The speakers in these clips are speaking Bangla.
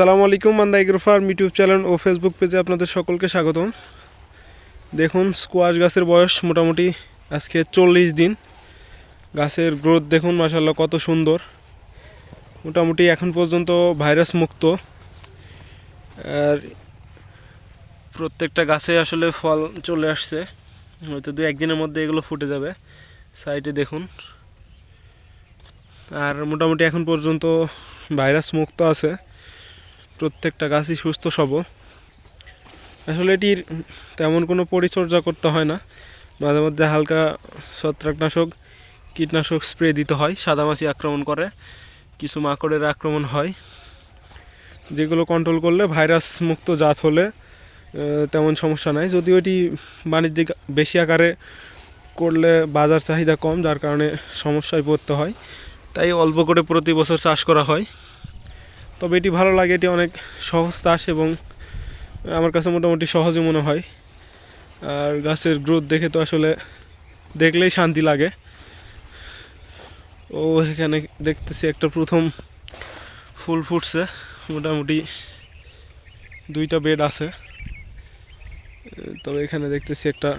সালামু আলাইকুম Manda agro farm YouTube channel ও ফেসবুক পেজে আপনাদের সকলকে স্বাগতম। দেখুন স্কোয়াশ গাছের বয়স মোটামুটি আজকে চল্লিশ দিন। গাছের গ্রোথ দেখুন মাসাল্লাহ কত সুন্দর। মোটামুটি এখন পর্যন্ত ভাইরাস মুক্ত। আর প্রত্যেকটা গাছে আসলে ফল চলে আসছে। হয়তো দু একদিনের মধ্যে এগুলো ফুটে যাবে। সাইডে দেখুন। আর মোটামুটি এখন পর্যন্ত ভাইরাস মুক্ত আছে। প্রত্যেকটা গাছই সুস্থ সবল। আসলে এটির তেমন কোনো পরিচর্যা করতে হয় না। মাঝে মধ্যে হালকা ছত্রাকনাশক, কীটনাশক স্প্রে দিতে হয় সাদামাছি আক্রমণ করে, কিছু মাকড়ের আক্রমণ হয়। যেগুলো কন্ট্রোল করলে ভাইরাস মুক্ত জাত হলে তেমন সমস্যা নাই। যদিও এটি বাণিজ্যিক বেশি আকারে করলে বাজার চাহিদা কম, যার কারণে সমস্যায় পড়তে হয়। তাই অল্প করে প্রতি বছর চাষ করা হয়। তবে এটি ভালো লাগে, এটি অনেক সহজ চাষ এবং আমার কাছে মোটামুটি সহজই মনে হয়। আর গাছের গ্রোথ দেখে তো আসলে দেখলেই শান্তি লাগে। ও, এখানে দেখতেছি একটা প্রথম ফুল ফুটছে, মোটামুটি দুইটা বেড আছে। তবে এখানে দেখতেছি একটা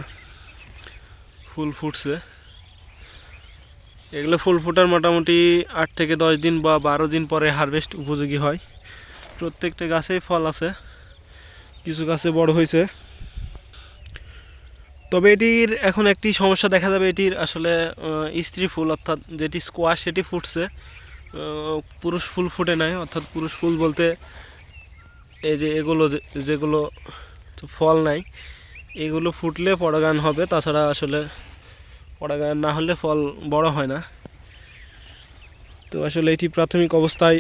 ফুল ফুটছে। এগুলো ফুল ফোটার মোটামুটি আট থেকে দশ দিন বা বারো দিন পরে হারভেস্ট উপযোগী হয়। প্রত্যেকটা গাছেই ফল আছে, কিছু গাছে বড় হয়েছে। তবে এটির এখন একটি সমস্যা দেখা যাবে, এটির আসলে স্ত্রী ফুল অর্থাৎ যেটি স্কোয়াশ সেটি ফুটছে। পুরুষ ফুল ফুটে নাই, অর্থাৎ পুরুষ ফুল বলতে এই যে এগুলো যেগুলো ফল নাই, এগুলো ফুটলে পরাগায়ন হবে। তাছাড়া আসলে পরাগায়ন না হলে ফল বড় হয় না। তো আসলে এটি প্রাথমিক অবস্থায়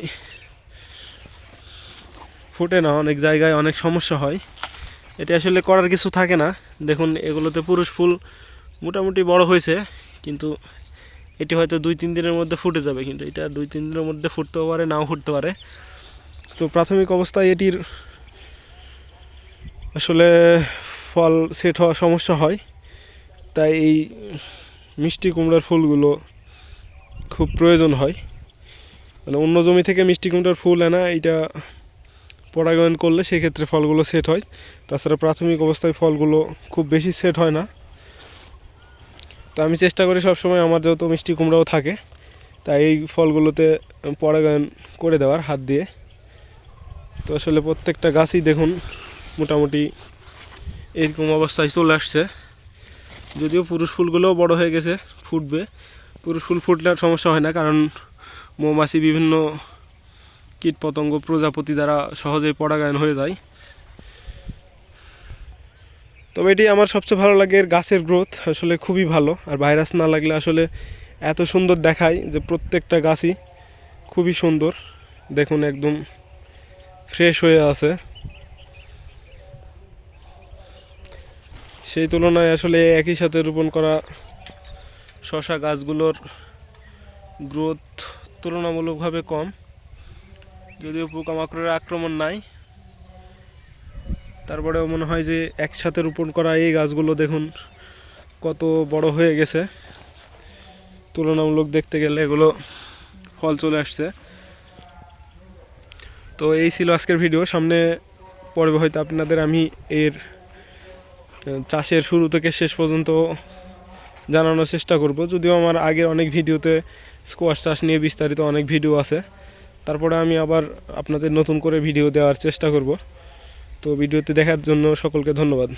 ফুটে না, অনেক জায়গায় অনেক সমস্যা হয়। এটি আসলে করার কিছু থাকে না। দেখুন, এগুলোতে পুরুষ ফুল মোটামুটি বড় হয়েছে, কিন্তু এটি হয়তো দুই, তিন দিনের মধ্যে ফুটে যাবে, কিন্তু এটা দুই, তিন দিনের মধ্যে ফুটতেও পারে, নাও ফুটতে পারে। তো প্রাথমিক অবস্থায় এটির আসলে ফল সেট হওয়া সমস্যা হয়। তাই এই মিষ্টি কুমড়ার ফুলগুলো খুব প্রয়োজন হয়। মানে অন্য জমি থেকে মিষ্টি কুমড়ার ফুল আনা এইটা পরাগায়ন করলে সেক্ষেত্রে ফলগুলো সেট হয়। তাছাড়া প্রাথমিক অবস্থায় ফলগুলো খুব বেশি সেট হয় না। তো আমি চেষ্টা করি সবসময় আমার যেহেতু মিষ্টি কুমড়াও থাকে, তাই এই ফলগুলোতে পরাগায়ন করে দেওয়ার হাত দিয়ে। তো আসলে প্রত্যেকটা গাছই দেখুন মোটামুটি এরকম অবস্থায় চলে আসছে। যদিও পুরুষ ফুলগুলোও বড় হয়ে গেছে, ফুটবে। পুরুষ ফুল ফুটলে আর সমস্যা হয় না, কারণ মৌমাছি বিভিন্ন কীটপতঙ্গ প্রজাপতি দ্বারা সহজেই পরাগায়ন হয়ে যায়। তবে এটি আমার সবচেয়ে ভালো লাগে এর গাছের গ্রোথ, আসলে খুবই ভালো। আর ভাইরাস না লাগলে আসলে এত সুন্দর দেখায় যে প্রত্যেকটা গাছই খুবই সুন্দর। দেখুন, একদম ফ্রেশ হয়ে আছে। সেই তুলনায় আসলে একই সাথে রোপণ করা শশা গাছগুলোর গ্রোথ তুলনামূলকভাবে কম। যদিও পোকামাকড়ের আক্রমণ নাই, তারপরেও মনে হয় যে একসাথে রোপণ করা এই গাছগুলো দেখুন কত বড় হয়ে গেছে। তুলনামূলক দেখতে গেলে এগুলো ফল চলে আসছে। তো এই ছিল আজকের ভিডিও, সামনে পর্বে হয়তো আপনাদের আমি এর চাষের শুরু থেকে শেষ পর্যন্ত জানানোর চেষ্টা করব। যদিও আমার আগের অনেক ভিডিওতে স্কোয়াশ চাষ নিয়ে বিস্তারিত অনেক ভিডিও আছে। তারপরে আমি আবার আপনাদের নতুন করে ভিডিও দেওয়ার চেষ্টা করব। তো ভিডিওতে দেখার জন্য সকলকে ধন্যবাদ।